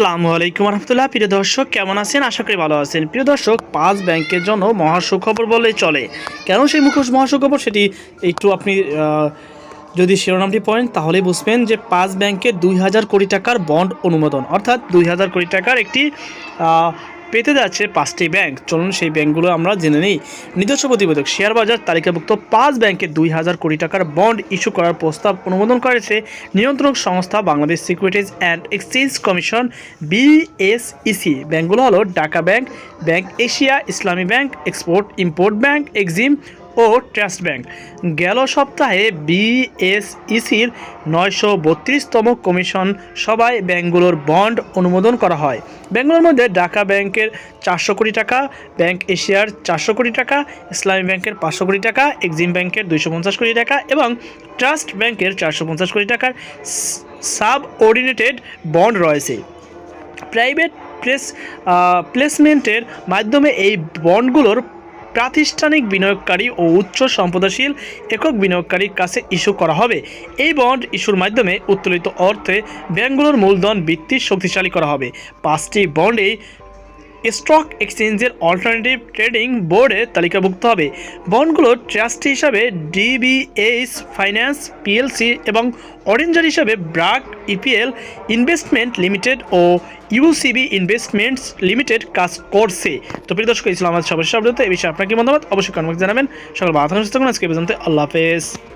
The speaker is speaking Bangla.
আসসালামু আলাইকুম রহমতুল্লাহ। প্রিয় দর্শক, কেমন আছেন? আশা করি ভালো আছেন। প্রিয় দর্শক, পাঁচ ব্যাংকের জন্য মহাসুখবর বলে চলে। কেন সেই মুখোশ মহাসুখবর সেটি একটু আপনি যদি শিরোনামটি পড়েন তাহলে বুঝবেন যে পাঁচ ব্যাংকের দুই হাজার কোটি টাকার বন্ড অনুমোদন, অর্থাৎ দুই হাজার কোটি টাকার একটি পেতে যাচ্ছে পাঁচটি ব্যাংক। চলুন সেই ব্যাংকগুলো আমরা জেনে নিই। নিজস্ব প্রতিবেদক শেয়ার বাজার তালিকাভুক্ত পাঁচ ব্যাংকে দুই হাজার কোটি টাকার বন্ড ইস্যু করার প্রস্তাব অনুমোদন করেছে নিয়ন্ত্রক সংস্থা Bangladesh securities and exchange commission BSEC ব্যাংকগুলো হলো Dhaka bank bank Asia, Islami bank, export, import bank, EXIM ও ট্রাস্ট ব্যাংক। গেল সপ্তাহে বিএসইসির নয়শো বত্রিশতম কমিশন সভায় ব্যাংকগুলোর বন্ড অনুমোদন করা হয়। ব্যাংকগুলোর মধ্যে ঢাকা ব্যাংকের চারশো কোটি টাকা, ব্যাংক এশিয়ার চারশো কোটি টাকা, ইসলামী ব্যাংকের পাঁচশো কোটি টাকা, এক্সিম ব্যাংকের দুইশো পঞ্চাশ কোটি টাকা এবং ট্রাস্ট ব্যাংকের চারশো পঞ্চাশ কোটি টাকার সাব অর্ডিনেটেড বন্ড রয়েছে। প্রাইভেট প্লেস প্লেসমেন্টের মাধ্যমে এই বন্ডগুলোর প্রাতিষ্ঠানিক বিনিয়োগকারী ও উচ্চ সম্পদাশীল একক বিনিয়োগকারীর কাছে ইস্যু করা হবে। এই বন্ড ইস্যুর মাধ্যমে উত্তোলিত অর্থে ব্যাংকগুলোর মূলধন বৃত্তি শক্তিশালী করা হবে। পাঁচটি বন্ডে স্টক এক্সচেঞ্জের অল্টারনেটিভ ট্রেডিং বোর্ডে তালিকাভুক্ত হবে। বন্ডগুলো ট্রাস্টি হিসাবে ডিবিএইচ ফাইন্যান্স পিএলসি এবং অরেঞ্জার হিসাবে ব্রাক ইপিএল ইনভেস্টমেন্ট লিমিটেড ও ইউসিবি ইনভেস্টমেন্টস লিমিটেড কাজ করছে। তো প্রিয় দর্শক ইসলাম সবার সাবধানত এই বিষয়ে আপনার কি মতামত? অবশ্যই কনভার্ট জানাবেন। সকল বাধা সুস্থ আজকে পর্যন্ত। আল্লাহ হাফেজ।